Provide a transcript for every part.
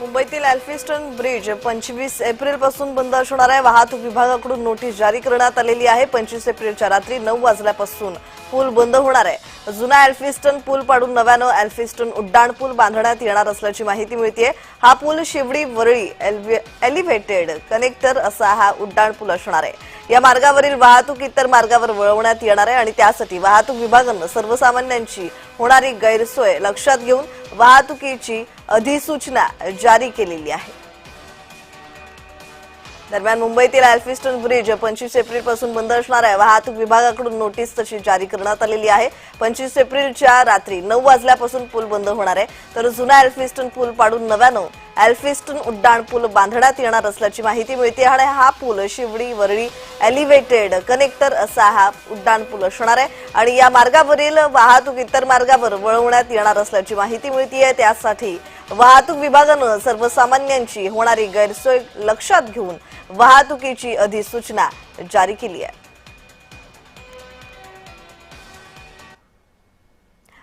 मुंबईतील Elphinstone bridge पंचवीस एप्रिलपासून बंद असणार आहे. वाहतूक विभागाकडून नोटीस जारी करण्यात आलेली आहे. पंचवीस एप्रिलच्या रात्री नऊ वाजल्यापासून पूल बंद होणार आहे. जुना एल्फिस्टन पूल पाडून नव्यानं एल्फिस्टन उड्डाण पूल बांधण्यात येणार असल्याची माहिती मिळते हा पूल शिवडी वरळी एलिव्हेटेड कनेक्टर असा हा उड्डाण पूल असणार आहे. या मार्गावरील वाहतूक इतर मार्गावर वळवण्यात येणार आहे आणि त्यासाठी वाहतूक विभागानं सर्वसामान्यांची होणारी गैरसोय लक्षात घेऊन वाहतुकीची अधिसूचना जारी केलेली आहे. दरम्यान मुंबईतील अल्फिस्टन ब्रिज पंचवीस एप्रिलपासून बंद असणार आहे. वाहतूक विभागाकडून नोटीस तशी जारी करण्यात आलेली आहे. पंचवीस एप्रिलच्या रात्री नऊ वाजल्यापासून पूल बंद होणार आहे. तर जुना अल्फिस्टन पूल पाडून नव्यानं अल्फिस्टन उड्डाण पूल बांधण्यात येणार असल्याची माहिती मिळते आणि हा पूल शिवडी वरळी एलिव्हेटेड कनेक्टर असा हा उड्डाण पूल असणार आहे. आणि या मार्गावरील वाहतूक इतर मार्गावर वळवण्यात येणार असल्याची माहिती मिळते त्यासाठी वाहतूक विभागानं सर्वसामान्यांची होणारी गैरसोय लक्षात घेऊन वाहतुकीची अधिसूचना जारी केली आहे.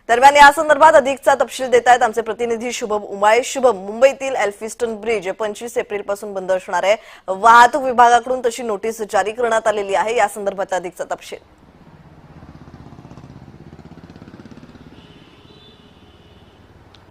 दरम्यान या संदर्भात अधिकचा तपशील देत आहेत आमचे प्रतिनिधी शुभम उमाळे. शुभम मुंबईतील एल्फिस्टन ब्रिज पंचवीस एप्रिलपासून बंद असणार आहे. वाहतूक विभागाकडून तशी नोटीस जारी करण्यात आलेली आहे. या संदर्भात अधिकचा तपशील.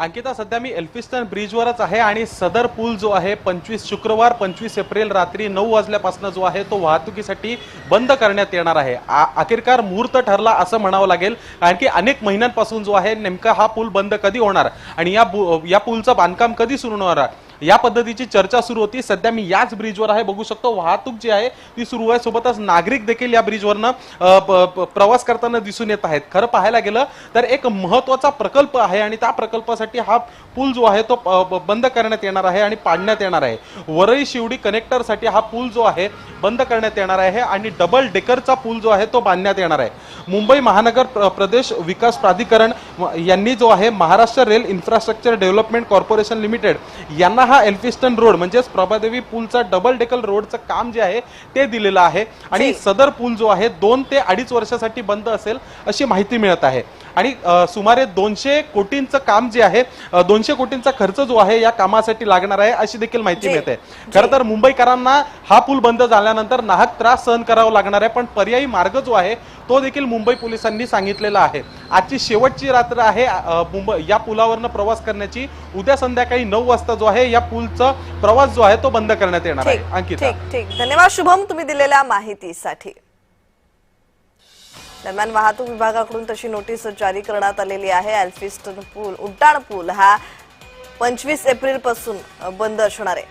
अंकिता सध्या मी एल्फिस्टन ब्रिजवरच आहे आणि सदर पूल जो आहे पंचवीस शुक्रवार पंचवीस एप्रिल रात्री नऊ वाजल्यापासून जो आहे तो वाहतुकीसाठी बंद करण्यात येणार आहे. अखेरकार मुहूर्त ठरला असं म्हणावं लागेल. कारण की अनेक महिन्यांपासून जो आहे नेमका हा पूल बंद कधी होणार? आणि या बु- या पूलचं बांधकाम कधी सुरू होणार? या पद्धतीची चर्चा सुरू होती. सध्या मी याच ब्रिजवर आहे. बघू शकतो वाहतूक जी आहे ती सुरू आहे. सोबतच नागरिक देखील या ब्रिजवरनं प्रवास करताना दिसून येत आहेत. खरं पाहायला गेलं तर एक महत्त्वाचा प्रकल्प आहे आणि त्या प्रकल्पासाठी हा पूल जो आहे तो बंद करण्यात येणार आहे आणि पाडण्यात येणार आहे. वरळी शिवडी कनेक्टरसाठी हा पूल जो आहे बंद करण्यात येणार आहे आणि डबल डेकरचा पूल जो आहे तो बांधण्यात येणार आहे. मुंबई महानगर प्र- प्रदेश विकास प्राधिकरण यांनी जो आहे Maharashtra rail infrastructure development corporation limited यांना हा एल्फिस्टन रोड म्हणजेच प्रभादेवी पूलचा डबल डेकल रोडचं काम जे आहे ते दिलेलं आहे आणि. सदर पूल जो आहे दोन ते अडीच वर्षासाठी बंद असेल अशी माहिती मिळत आहे आणि सुमारे दोनशे कोटींचं काम जे आहे दोनशे कोटींचा खर्च जो आहे या कामासाठी लागणार आहे अशी देखील माहिती. मिळते. खरं तर मुंबईकरांना हा पूल बंद झाल्यानंतर नाहक त्रास सहन करावा लागणार आहे पण पर्यायी मार्ग जो आहे तो देखील मुंबई पोलिसांनी सांगितलेला आहे. आजची शेवटची रात्र आहे मुंबई या पुलावरनं प्रवास करण्याची. उद्या संध्याकाळी नऊ वाजता जो आहे या पूलचा प्रवास जो आहे तो बंद करण्यात येणार आहे. अंकिता. ठीक ठीक. धन्यवाद शुभम तुम्ही दिलेल्या माहितीसाठी. दरम्यान वाहतूक विभागाकडून तशी नोटीस जारी करण्यात आलेली आहे. अल्फिस्टन पूल उड्डाण पूल हा पंचवीस एप्रिलपासून बंद असणार आहे.